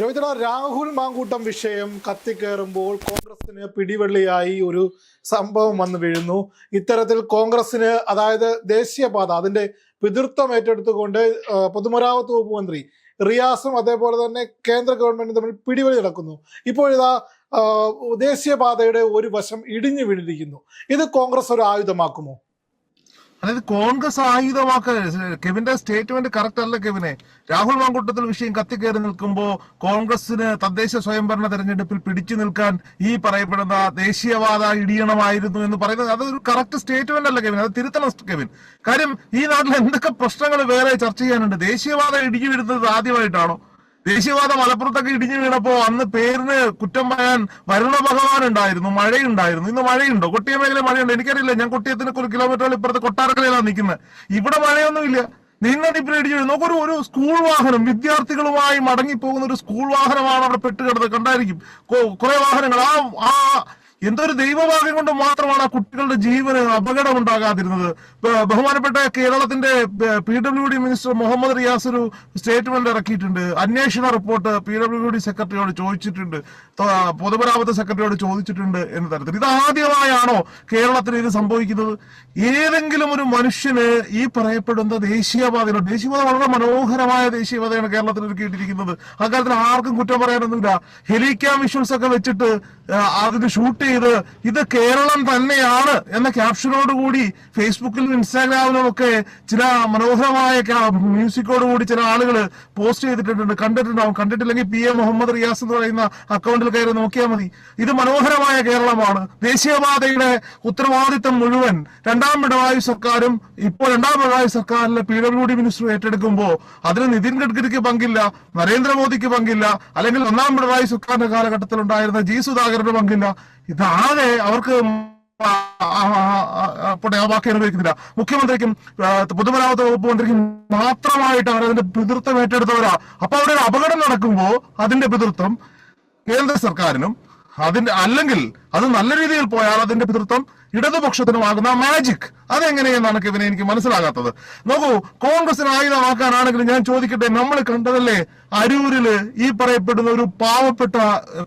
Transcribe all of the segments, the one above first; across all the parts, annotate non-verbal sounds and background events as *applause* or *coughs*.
രവിചന്ദ്ര രാഹുൽ മാങ്കൂട്ടം വിഷയം കത്തിക്കേറുമ്പോൾ കോൺഗ്രസിന് പിടിവെള്ളിയായി ഒരു സംഭവം വന്നു വീഴുന്നു. ഇത്തരത്തിൽ കോൺഗ്രസിന് അതായത് ദേശീയപാത അതിന്റെ പിതൃത്വം ഏറ്റെടുത്തുകൊണ്ട് പൊതുമരാമത്ത് വകുപ്പ് മന്ത്രി റിയാസും അതേപോലെ തന്നെ കേന്ദ്ര ഗവൺമെന്റും തമ്മിൽ പിടിവലി നടക്കുന്നു. ഇപ്പോഴിതാ ദേശീയപാതയുടെ ഒരു വശം ഇടിഞ്ഞു വീണിരിക്കുന്നു. ഇത് കോൺഗ്രസ് ഒരു ആയുധമാക്കുമോ? അതായത് കോൺഗ്രസ് ആയുധമാക്ക കെവിന്റെ സ്റ്റേറ്റ്മെന്റ് കറക്റ്റ് അല്ല കെവിനെ. രാഹുൽ മാങ്കൂട്ടത്തിൽ വിഷയം കത്തിക്കേറി നിൽക്കുമ്പോൾ കോൺഗ്രസിന് തദ്ദേശ സ്വയംഭരണ തെരഞ്ഞെടുപ്പിൽ പിടിച്ചു നിൽക്കാൻ ഈ പറയപ്പെടുന്ന ദേശീയവാദ ഇടിയണമായിരുന്നു എന്ന് പറയുന്നത് അതൊരു കറക്റ്റ് സ്റ്റേറ്റ്മെന്റ് അല്ല കെവിൻ. അത് തിരുത്തണം കെവിൻ. കാര്യം ഈ നാട്ടിൽ എന്തൊക്കെ പ്രശ്നങ്ങൾ വേറെ ചർച്ച ചെയ്യാനുണ്ട്? ദേശീയവാദം ഇടിഞ്ഞു വരുന്നത് ആദ്യമായിട്ടാണോ? ദേശീയവാദ മലപ്പുറത്തൊക്കെ ഇടിഞ്ഞു വീണപ്പോ അന്ന് പേരിന് കുറ്റം പറയാൻ വരുണ ഭഗവാൻ ഉണ്ടായിരുന്നു മഴയുണ്ടായിരുന്നു. ഇന്ന് മഴയുണ്ടോ? കൊട്ടിയ മേഖല മഴയുണ്ട്? എനിക്കറിയില്ല. ഞാൻ കൊട്ടിയത്തിന് ഒരു കിലോമീറ്ററുകൾ ഇപ്പുറത്ത് കൊട്ടാരക്കരയിലാണ് നിൽക്കുന്നത് ഇവിടെ മഴയൊന്നുമില്ല നിന്നത് ഇപ്പം ഇടിഞ്ഞു വീഴും നോക്കൊരു ഒരു സ്കൂൾ വാഹനം വിദ്യാർത്ഥികളുമായി മടങ്ങി പോകുന്ന ഒരു സ്കൂൾ വാഹനമാണ് അവിടെ പെട്ടുകിടന്നത് കണ്ടായിരിക്കും. കുറെ വാഹനങ്ങൾ. ആ ആ എന്തൊരു ദൈവഭാഗ്യം കൊണ്ട് മാത്രമാണ് ആ കുട്ടികളുടെ ജീവന് അപകടം ഉണ്ടാകാതിരുന്നത് ബഹുമാനപ്പെട്ട കേരളത്തിന്റെ P W D minister Muhammad Riyas ഒരു സ്റ്റേറ്റ്മെന്റ് ഇറക്കിയിട്ടുണ്ട്. അന്വേഷണ റിപ്പോർട്ട് പി ഡബ്ല്യു ഡി സെക്രട്ടറിയോട് ചോദിച്ചിട്ടുണ്ട്. പൊതുമരാമത്ത് സെക്രട്ടറിയോട് ചോദിച്ചിട്ടുണ്ട് എന്ന തരത്തിൽ. ഇത് ആദ്യമായാണോ കേരളത്തിൽ ഇത് സംഭവിക്കുന്നത്? ഏതെങ്കിലും ഒരു മനുഷ്യന് ഈ പറയപ്പെടുന്ന ദേശീയപാതയിലോ ദേശീയപാത വളരെ മനോഹരമായ ദേശീയപാതയാണ് കേരളത്തിൽ ഒരുക്കിയിട്ടിരിക്കുന്നത്. അക്കാര്യത്തിൽ ആർക്കും കുറ്റം പറയാനൊന്നുമില്ല. ഹെലിക്യാം വിഷ്വൽസ് ഒക്കെ വെച്ചിട്ട് അതിന് ഷൂട്ട് ചെയ്ത് ഇത് കേരളം തന്നെയാണ് എന്ന ക്യാപ്ഷനോടുകൂടി ഫേസ്ബുക്കിലും ഇൻസ്റ്റാഗ്രാമിലും ഒക്കെ ചില മനോഹരമായ മ്യൂസിക്കോടുകൂടി ചില ആളുകൾ പോസ്റ്റ് ചെയ്തിട്ടുണ്ട് കണ്ടിട്ടുണ്ടാവും കണ്ടിട്ടില്ലെങ്കിൽ പി എ മുഹമ്മദ് റിയാസ് എന്ന് പറയുന്ന അക്കൗണ്ടിൽ കയറി നോക്കിയാൽ മതി. ഇത് മനോഹരമായ കേരളമാണ്. ദേശീയപാതയുടെ ഉത്തരവാദിത്തം മുഴുവൻ രണ്ടാം പിണറായി സർക്കാരും ഇപ്പോൾ രണ്ടാം പിണറായി സർക്കാരിലെ പി ഡബ്ല്യു ഡി മിനിസ്റ്റർ ഏറ്റെടുക്കുമ്പോൾ അതിന് നിതിൻ ഗഡ്കരിക്ക് പങ്കില്ല നരേന്ദ്രമോദിക്ക് പങ്കില്ല അല്ലെങ്കിൽ ഒന്നാം പിണറായി സർക്കാരിന്റെ കാലഘട്ടത്തിൽ ഉണ്ടായിരുന്ന ജി സുധാകരന് പങ്കില്ല. ഇതാകെ അവർക്ക് വാക്ക് അനുഭവിക്കുന്നില്ല മുഖ്യമന്ത്രിക്കും ആ, പൊതുമരാമത്ത് വകുപ്പ് മന്ത്രിക്കും മാത്രമായിട്ട് അവർ അതിന്റെ പിതൃത്വം ഏറ്റെടുത്തവരാ. അപ്പൊ അവിടെ ഒരു അപകടം നടക്കുമ്പോ അതിന്റെ പിതൃത്വം കേന്ദ്ര സർക്കാരിനും അതിന്റെ അല്ലെങ്കിൽ അത് നല്ല രീതിയിൽ പോയാൽ അതിന്റെ പിതൃത്വം ഇടതുപക്ഷത്തിനുമാകുന്ന മാജിക് അതെങ്ങനെയെന്നാണ് ഇവനെ എനിക്ക് മനസ്സിലാകാത്തത്. നോക്കൂ കോൺഗ്രസിന് ആയുധമാക്കാനാണെങ്കിലും ഞാൻ ചോദിക്കട്ടെ നമ്മൾ കണ്ടതല്ലേ അരൂരിൽ ഈ പറയപ്പെടുന്ന ഒരു പാവപ്പെട്ട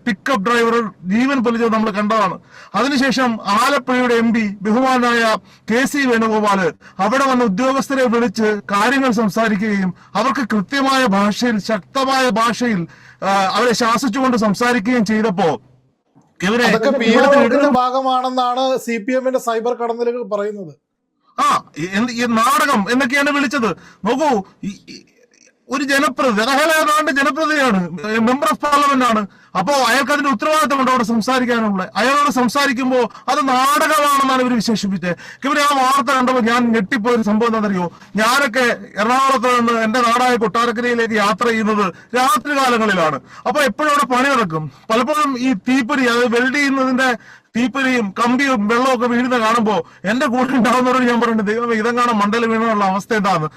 പിക്കപ്പ് ഡ്രൈവർ ജീവൻ പൊലിച്ചത് നമ്മൾ കണ്ടതാണ്. അതിനുശേഷം ആലപ്പുഴയുടെ എം പി ബഹുമാനായ കെ സി വേണുഗോപാൽ അവിടെ വന്ന ഉദ്യോഗസ്ഥരെ വിളിച്ച് കാര്യങ്ങൾ സംസാരിക്കുകയും അവർക്ക് കൃത്യമായ ഭാഷയിൽ ശക്തമായ ഭാഷയിൽ അവരെ ശാസിച്ചുകൊണ്ട് സംസാരിക്കുകയും ചെയ്തപ്പോ അതൊക്കെ പി എമ്മിന്റെ ഭാഗമാണെന്നാണ് സി പി എമ്മിന്റെ സൈബർ കടന്നലുകൾ പറയുന്നത്. ആ നാടകം എന്നൊക്കെയാണ് വിളിച്ചത്. നോക്കൂ ഒരു ജനപ്രതിനിധി അയാൾ ഏതാണ്ട് ജനപ്രതിനിധിയാണ് മെമ്പർ ഓഫ് പാർലമെന്റ് ആണ് അപ്പോ അയാൾക്ക് അതിന്റെ ഉത്തരവാദിത്തമുണ്ട് അവിടെ സംസാരിക്കാനുള്ള അയാളോട് സംസാരിക്കുമ്പോൾ അത് നാടകമാണെന്നാണ് ഇവർ വിശേഷിപ്പിച്ചത്. ഇവർ ആ വാർത്ത കണ്ടപ്പോൾ ഞാൻ ഞെട്ടിപ്പോയ ഒരു സംഭവം എന്താണെന്നറിയോ? ഞാനൊക്കെ എറണാകുളത്ത് നിന്ന് എന്റെ നാടായ കൊട്ടാരക്കരയിലേക്ക് യാത്ര ചെയ്യുന്നത് രാത്രി കാലങ്ങളിലാണ്. അപ്പൊ എപ്പോഴും അവിടെ പണി നടക്കും. പലപ്പോഴും ഈ തീപ്പൊരി അത് വെൽഡ് ചെയ്യുന്നതിന്റെ തീപ്പൊരിയും കമ്പിയും വെള്ളവും ഒക്കെ വീഴുന്ന കാണുമ്പോൾ എന്റെ കൂടെ ഉണ്ടാവുന്നവരോട് ഞാൻ പറയുന്നത് ദൈവമേ ഇതെങ്ങാണ് മണ്ടയിൽ വീണുള്ള അവസ്ഥ എന്താന്ന്?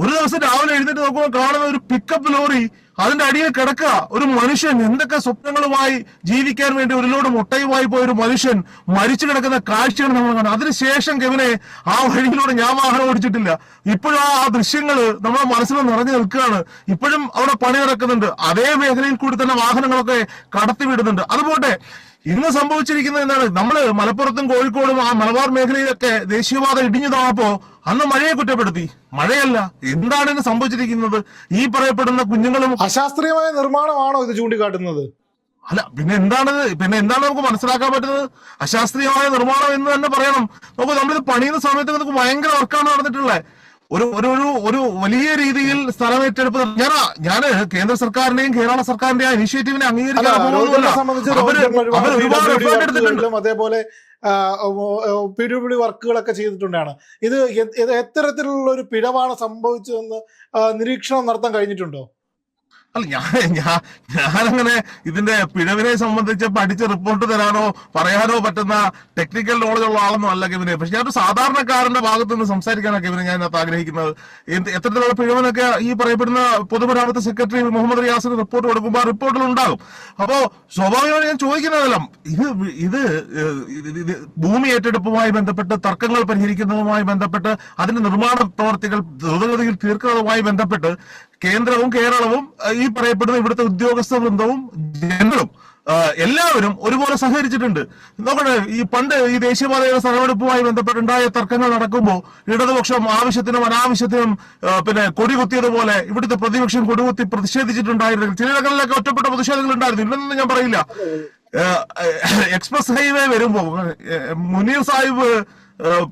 ഒരു ദിവസം രാവിലെ എഴുന്നേറ്റ് നോക്കുമ്പോൾ കാണുന്ന ഒരു പിക്കപ്പ് ലോറി അതിന്റെ അടിയിൽ കിടക്കുക. ഒരു മനുഷ്യൻ എന്തൊക്കെ സ്വപ്നങ്ങളുമായി ജീവിക്കാൻ വേണ്ടി ഒരു ലോഡ് മുട്ടയുമായി പോയ ഒരു മനുഷ്യൻ മരിച്ചു കിടക്കുന്ന കാഴ്ചയാണ് നമ്മൾ കാണുന്നത്. അതിനുശേഷം കെവിനെ ആ വഴിയിലൂടെ ഞാൻ വാഹനം ഓടിച്ചിട്ടില്ല. ഇപ്പോഴും ആ ദൃശ്യങ്ങൾ നമ്മുടെ മനസ്സിൽ നിറഞ്ഞു നിൽക്കുകയാണ്. ഇപ്പോഴും അവിടെ പണി നടക്കുന്നുണ്ട്. അതേ മേഖലയിൽ കൂടി തന്നെ വാഹനങ്ങളൊക്കെ കടത്തിവിടുന്നുണ്ട് അതുപോട്ടെ ഇന്ന് സംഭവിച്ചിരിക്കുന്നത് എന്താണ്? നമ്മൾ മലപ്പുറത്തും കോഴിക്കോടും ആ മലബാർ മേഖലയിലൊക്കെ ദേശീയപാത ഇടിഞ്ഞു താണപ്പോ അന്ന് മഴയെ കുറ്റപ്പെടുത്തി. മഴയല്ല. എന്താണ് ഇന്ന് സംഭവിച്ചിരിക്കുന്നത്? ഈ പറയപ്പെടുന്ന കുഞ്ഞുങ്ങളും അശാസ്ത്രീയമായ നിർമ്മാണമാണോ ഇത് ചൂണ്ടിക്കാട്ടുന്നത്? അല്ല പിന്നെ എന്താണ് പിന്നെ എന്താണ് നമുക്ക് മനസ്സിലാക്കാൻ പറ്റുന്നത്? അശാസ്ത്രീയമായ നിർമ്മാണം എന്ന് തന്നെ പറയണം. നമുക്ക് നമ്മളിത് പണിയുന്ന സമയത്ത് നമുക്ക് ഭയങ്കര വർക്കാണ് നടന്നിട്ടുള്ളത്. ഒരു ഒരു ഒരു വലിയ രീതിയിൽ സ്ഥലമേറ്റെടുപ്പ് ഞാൻ ഞാൻ കേന്ദ്ര സർക്കാരിനെയും കേരള സർക്കാരിന്റെയും ആ ഇനിഷ്യേറ്റീവിനെ അംഗീകരിക്കാൻ അതേപോലെ പി ഡബ്ല്യു വർക്കുകളൊക്കെ ചെയ്തിട്ടുണ്ടാണ്. ഇത് എത്തരത്തിലുള്ള ഒരു പിഴവാണ് സംഭവിച്ചതെന്ന് നിരീക്ഷണം നടത്താൻ കഴിഞ്ഞിട്ടുണ്ടോ? അല്ല ഞാൻ ഞാൻ ഞാനങ്ങനെ ഇതിന്റെ പിഴവിനെ സംബന്ധിച്ച് പഠിച്ച് റിപ്പോർട്ട് തരാനോ പറയാനോ പറ്റുന്ന ടെക്നിക്കൽ നോളജ് ഉള്ള ആളൊന്നും അല്ല കെവിനെ പക്ഷെ ഞാനൊരു സാധാരണക്കാരന്റെ ഭാഗത്ത് നിന്ന് സംസാരിക്കാനാണ് കെവിനെ ഞാൻ ഇതിനകത്ത് ആഗ്രഹിക്കുന്നത്. എന്ത് എത്തരത്തിലുള്ള പിഴവിനൊക്കെ ഈ പറയപ്പെടുന്ന പൊതുമരാമത്ത് സെക്രട്ടറി മുഹമ്മദ് റിയാസിന് റിപ്പോർട്ട് കൊടുക്കുമ്പോൾ റിപ്പോർട്ടിൽ ഉണ്ടാകും. അപ്പോ സ്വാഭാവികമായി ഞാൻ ചോദിക്കുന്നതെല്ലാം ഇത് ഇത് ഭൂമി ഏറ്റെടുപ്പുമായി ബന്ധപ്പെട്ട് തർക്കങ്ങൾ പരിഹരിക്കുന്നതുമായി ബന്ധപ്പെട്ട് അതിന്റെ നിർമ്മാണ പ്രവർത്തികൾ ദ്രുതഗതിയിൽ തീർക്കുന്നതുമായി ബന്ധപ്പെട്ട് കേന്ദ്രവും കേരളവും ഈ പറയപ്പെടുന്ന ഇവിടുത്തെ ഉദ്യോഗസ്ഥ വൃന്ദവും ജനങ്ങളും എല്ലാവരും ഒരുപോലെ സഹകരിച്ചിട്ടുണ്ട്. നോക്കട്ടെ ഈ പണ്ട് ഈ ദേശീയപാതയുടെ സ്ഥലമെടുപ്പുമായി ബന്ധപ്പെട്ടുണ്ടായ തർക്കങ്ങൾ നടക്കുമ്പോൾ ഇടതുപക്ഷം ആവശ്യത്തിനും അനാവശ്യത്തിനും പിന്നെ കൊടി കുത്തിയതുപോലെ ഇവിടുത്തെ പ്രതിപക്ഷം കൊടികുത്തി പ്രതിഷേധിച്ചിട്ടുണ്ടായിരുന്നു ചിലയിടങ്ങളിലൊക്കെ ഒറ്റപ്പെട്ട പ്രതിഷേധങ്ങൾ ഉണ്ടായിരുന്നു. ഇല്ലെന്നൊന്നും ഞാൻ പറയില്ല. എക്സ്പ്രസ് ഹൈവേ വരുമ്പോ Muneer Sahib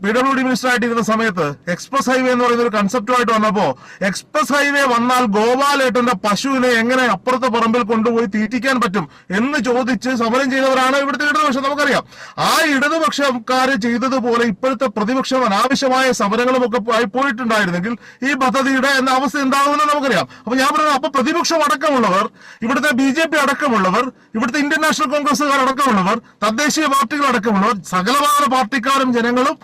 P W D minister ആയിട്ടിരുന്ന സമയത്ത് എക്സ്പ്രസ് ഹൈവേ എന്ന് പറയുന്ന ഒരു കൺസെപ്റ്റുമായിട്ട് വന്നപ്പോ എക്സ്പ്രസ് ഹൈവേ വന്നാൽ ഗോപാലേട്ടന്റെ പശുവിനെ എങ്ങനെ അപ്പുറത്തെ പറമ്പിൽ കൊണ്ടുപോയി തീറ്റിക്കാൻ പറ്റും എന്ന് ചോദിച്ച് സമരം ചെയ്തവരാണ് ഇവിടുത്തെ ഇടതുപക്ഷം. നമുക്കറിയാം. ആ ഇടതുപക്ഷക്കാര് ചെയ്തതുപോലെ ഇപ്പോഴത്തെ പ്രതിപക്ഷം അനാവശ്യമായ സമരങ്ങളും ഒക്കെ ആയി പോയിട്ടുണ്ടായിരുന്നെങ്കിൽ ഈ പദ്ധതിയുടെ എന്ന അവസ്ഥ എന്താകുമെന്ന് നമുക്കറിയാം. അപ്പൊ ഞാൻ പറയുന്നത് അപ്പൊ പ്രതിപക്ഷം അടക്കമുള്ളവർ ഇവിടുത്തെ ബി ജെ പി അടക്കമുള്ളവർ ഇവിടുത്തെ ഇന്ത്യൻ നാഷണൽ കോൺഗ്രസുകാർ അടക്കമുള്ളവർ തദ്ദേശീയ പാർട്ടികൾ അടക്കമുള്ളവർ സകലവാദ പാർട്ടിക്കാരും ജനങ്ങളും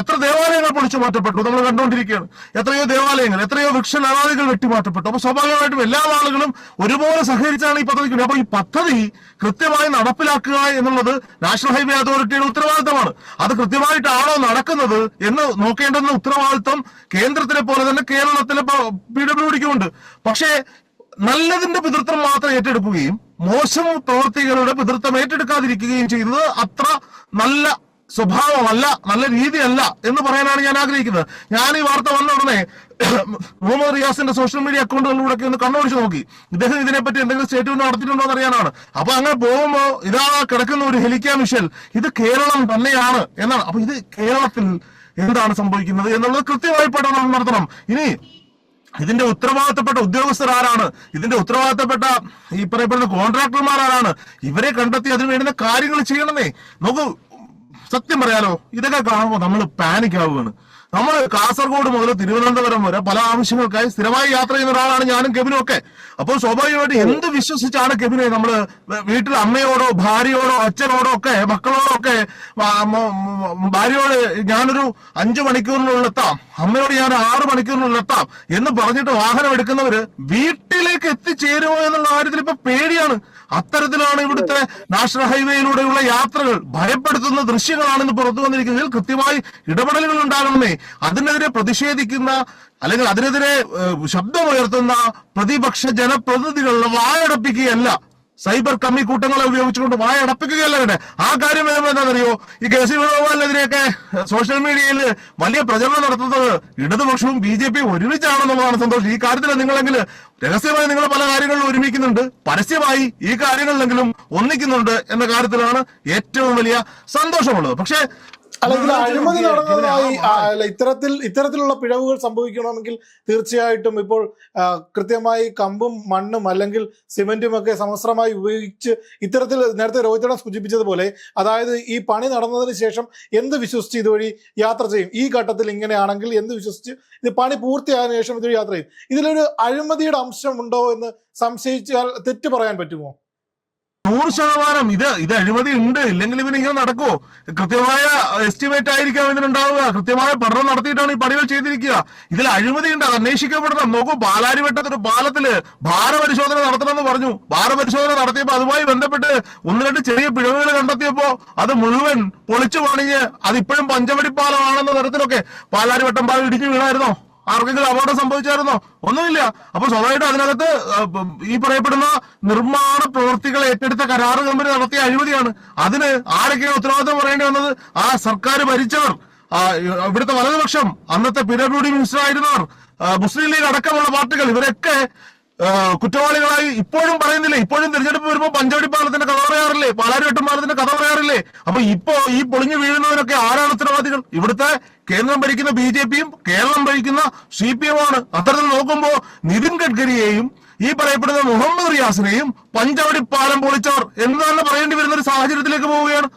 എത്ര ദേവാലയങ്ങൾ പൊളിച്ചു മാറ്റപ്പെട്ടു നമ്മൾ കണ്ടുകൊണ്ടിരിക്കുകയാണ്. എത്രയോ ദേവാലയങ്ങൾ എത്രയോ വൃക്ഷനാദികൾ വെട്ടിമാറ്റപ്പെട്ടു. അപ്പൊ സ്വാഭാവികമായിട്ടും എല്ലാ ആളുകളും ഒരുപോലെ സഹകരിച്ചാണ് ഈ പദ്ധതി അപ്പൊ ഈ പദ്ധതി കൃത്യമായി നടപ്പിലാക്കുക എന്നുള്ളത് നാഷണൽ ഹൈവേ അതോറിറ്റിയുടെ ഉത്തരവാദിത്തമാണ്. അത് കൃത്യമായിട്ടാണോ നടക്കുന്നത് എന്ന് നോക്കേണ്ടെന്ന ഉത്തരവാദിത്തം കേന്ദ്രത്തിലെ പോലെ തന്നെ കേരളത്തിലെ പി ഡബ്ല്യു ഡിക്കുമുണ്ട്. പക്ഷേ നല്ലതിന്റെ പിതൃത്വം മാത്രം ഏറ്റെടുക്കുകയും മോശം പ്രവർത്തികളുടെ പിതൃത്വം ഏറ്റെടുക്കാതിരിക്കുകയും ചെയ്തത് അത്ര നല്ല സ്വഭാവമല്ല നല്ല രീതിയല്ല എന്ന് പറയാനാണ് ഞാൻ ആഗ്രഹിക്കുന്നത്. ഞാൻ ഈ വാർത്ത വന്ന ഉടനെ *coughs* മുഹമ്മദ് റിയാസിന്റെ സോഷ്യൽ മീഡിയ അക്കൗണ്ടുകളിലൂടെ ഒന്ന് കണ്ണോടിച്ച് നോക്കി. ഇദ്ദേഹം ഇതിനെപ്പറ്റി എന്തെങ്കിലും സ്റ്റേറ്റ്മെന്റ് നടത്തിയിട്ടുണ്ടോ എന്ന് അറിയാനാണ്. അപ്പൊ അങ്ങനെ പോകുമ്പോ ഇതാ കിടക്കുന്ന ഒരു ഹെലിക്ക മിഷൽ ഇത് കേരളം തന്നെയാണ് എന്നാണ്. അപ്പൊ ഇത് കേരളത്തിൽ എന്താണ് സംഭവിക്കുന്നത് എന്നുള്ളത് കൃത്യമായി പഠനം നടത്തണം. ഇനി ഇതിന്റെ ഉത്തരവാദിത്തപ്പെട്ട ഉദ്യോഗസ്ഥർ ആരാണ്? ഇതിന്റെ ഉത്തരവാദിത്തപ്പെട്ട ഈ പറയപ്പെടുന്ന കോൺട്രാക്ടർമാർ ആരാണ് ഇവരെ കണ്ടെത്തി അതിന് വേണ്ടുന്ന കാര്യങ്ങൾ ചെയ്യണമെന്നേ നോക്കൂ സത്യം പറയാലോ ഇതൊക്കെ കാണുമ്പോൾ നമ്മൾ പാനിക് ആവുകയാണ്. നമ്മൾ കാസർഗോഡ് മുതൽ തിരുവനന്തപുരം വരെ പല ആവശ്യങ്ങൾക്കായി സ്ഥിരമായി യാത്ര ചെയ്യുന്ന ഒരാളാണ് ഞാനും കെബിനും ഒക്കെ. അപ്പോൾ സ്വാഭാവികമായിട്ട് എന്ത് വിശ്വസിച്ചാണ് കെബിനെ നമ്മൾ വീട്ടിൽ അമ്മയോടോ ഭാര്യയോടോ അച്ഛനോടോ ഒക്കെ മക്കളോടോ ഒക്കെ ഭാര്യയോട് ഞാനൊരു അഞ്ചു മണിക്കൂറിനുള്ളിൽ എത്താം. അമ്മയോട് ഞാൻ ആറു മണിക്കൂറിനുള്ളിൽ എത്താം എന്ന് പറഞ്ഞിട്ട് വാഹനം എടുക്കുന്നവര് വീട്ടിലേക്ക് എത്തിച്ചേരുമോ എന്നുള്ള കാര്യത്തിൽ ഇപ്പൊ പേടിയാണ്. അത്തരത്തിലാണ് ഇവിടുത്തെ നാഷണൽ ഹൈവേയിലൂടെയുള്ള യാത്രകൾ. ഭയപ്പെടുത്തുന്ന ദൃശ്യങ്ങളാണ് ഇന്ന് പുറത്തു വന്നിരിക്കുന്നതിൽ കൃത്യമായി ഇടപെടലുകൾ ഉണ്ടാകണമെന്നേ അതിനെതിരെ പ്രതിഷേധിക്കുന്ന അല്ലെങ്കിൽ അതിനെതിരെ ശബ്ദമുയർത്തുന്ന പ്രതിപക്ഷ ജനപ്രതിനിധികളുടെ വായടപ്പിക്കുകയല്ല. സൈബർ കമ്മി കൂട്ടങ്ങളെ ഉപയോഗിച്ചുകൊണ്ട് വായ അടപ്പിക്കുകയല്ല ആ കാര്യം എന്താണെന്നറിയോ? ഈ കെ സി വേണുഗോപാലിനെതിരെയൊക്കെ സോഷ്യൽ മീഡിയയിൽ വലിയ പ്രചരണം നടത്തുന്നത് ഇടതുപക്ഷവും ബി ജെ പിയും ഒരുമിച്ചാണെന്നുള്ളതാണ് സന്തോഷം. ഈ കാര്യത്തിൽ നിങ്ങളെങ്കിൽ രഹസ്യമായി നിങ്ങൾ പല കാര്യങ്ങളിലും ഒരുമിക്കുന്നുണ്ട്. പരസ്യമായി ഈ കാര്യങ്ങളിലെങ്കിലും ഒന്നിക്കുന്നുണ്ട് എന്ന കാര്യത്തിലാണ് ഏറ്റവും വലിയ സന്തോഷമുള്ളത്. പക്ഷേ അല്ല ഇതിൽ അഴിമതി നടന്നതായി അല്ല ഇത്തരത്തിൽ ഇത്തരത്തിലുള്ള പിഴവുകൾ സംഭവിക്കണമെങ്കിൽ തീർച്ചയായിട്ടും ഇപ്പോൾ കൃത്യമായി കമ്പും മണ്ണും അല്ലെങ്കിൽ സിമെന്റും ഒക്കെ സമസ്രമായി ഉപയോഗിച്ച് ഇത്തരത്തിൽ നേരത്തെ രോഹിതടം സൂചിപ്പിച്ചതുപോലെ അതായത് ഈ പണി നടന്നതിന് ശേഷം എന്ത് വിശ്വസിച്ച് ഇതുവഴി യാത്ര ചെയ്യും? ഈ ഘട്ടത്തിൽ ഇങ്ങനെയാണെങ്കിൽ എന്ത് വിശ്വസിച്ച് ഇത് പണി പൂർത്തിയായതിനു ശേഷം ഇതുവഴി യാത്ര ചെയ്യും? ഇതിലൊരു അഴിമതിയുടെ അംശം ഉണ്ടോ എന്ന് സംശയിച്ചാൽ തെറ്റ് പറയാൻ പറ്റുമോ? നൂറ് ശതമാനം. ഇത് ഇത് അഴിമതി ഉണ്ട്. ഇല്ലെങ്കിൽ ഇവന് ഇങ്ങനെ നടക്കുമോ കൃത്യമായ എസ്റ്റിമേറ്റ് ആയിരിക്കാം ഇതിനുണ്ടാവുക. കൃത്യമായ പഠനം നടത്തിയിട്ടാണ് ഈ പണികൾ ചെയ്തിരിക്കുക. ഇതിൽ അഴിമതി ഉണ്ട്. അത് അന്വേഷിക്കപ്പെടണം. നോക്കൂ പാലാരിവട്ടത്തൊരു പാലത്തിൽ ഭാരപരിശോധന നടത്തണമെന്ന് പറഞ്ഞു. ഭാരപരിശോധന നടത്തിയപ്പോൾ അതുമായി ബന്ധപ്പെട്ട് ഒന്ന് രണ്ട് ചെറിയ പിഴവുകൾ കണ്ടെത്തിയപ്പോ അത് മുഴുവൻ പൊളിച്ചു പണിഞ്ഞ് അതിപ്പോഴും പഞ്ചവടി പാലമാണെന്ന തരത്തിലൊക്കെ പാലാരിവട്ടം പാലം ഇടിഞ്ഞു വീണായിരുന്നോ? ആർക്കെങ്കിലും അപകടം സംഭവിച്ചായിരുന്നോ? ഒന്നുമില്ല. അപ്പൊ സ്വാഭാവികമായിട്ടും അതിനകത്ത് ഈ പറയപ്പെടുന്ന നിർമ്മാണ പ്രവൃത്തികൾ ഏറ്റെടുത്ത കരാറ് കമ്പനി നടത്തിയ അഴിമതിയാണ്. അതിന് ആരൊക്കെയാണ് ഉത്തരവാദിത്വം പറയേണ്ടി വന്നത്? ആ സർക്കാർ ഭരിച്ചവർ. ഇവിടുത്തെ വലതുപക്ഷം അന്നത്തെ പി മിനിസ്റ്റർ ആയിരുന്നവർ മുസ്ലിം ലീഗ് അടക്കമുള്ള പാർട്ടികൾ ഇവരൊക്കെ കുറ്റവാളികളായി ഇപ്പോഴും പറയുന്നില്ലേ? ഇപ്പോഴും തിരഞ്ഞെടുപ്പ് വരുമ്പോൾ പഞ്ചവടി പാലത്തിന്റെ കഥ പറയാറില്ലേ? പാലാരിവട്ടം പാലത്തിന്റെ കഥ പറയാറില്ലേ? അപ്പൊ ഇപ്പോ ഈ പൊളിഞ്ഞു വീഴുന്നവരൊക്കെ ആരാണ് ഉത്തരവാദികൾ? ഇവിടുത്തെ കേന്ദ്രം ഭരിക്കുന്ന ബി ജെ പിയും കേരളം ഭരിക്കുന്ന സി പി എമ്മാണ് അത്തരത്തിൽ നോക്കുമ്പോൾ നിതിൻ ഗഡ്കരിയെയും ഈ പറയപ്പെടുന്ന മുഹമ്മദ് റിയാസിനെയും പഞ്ചവടി പാലം പൊളിച്ചവർ എന്ന് തന്നെ പറയേണ്ടി വരുന്ന ഒരു സാഹചര്യത്തിലേക്ക് പോവുകയാണ്.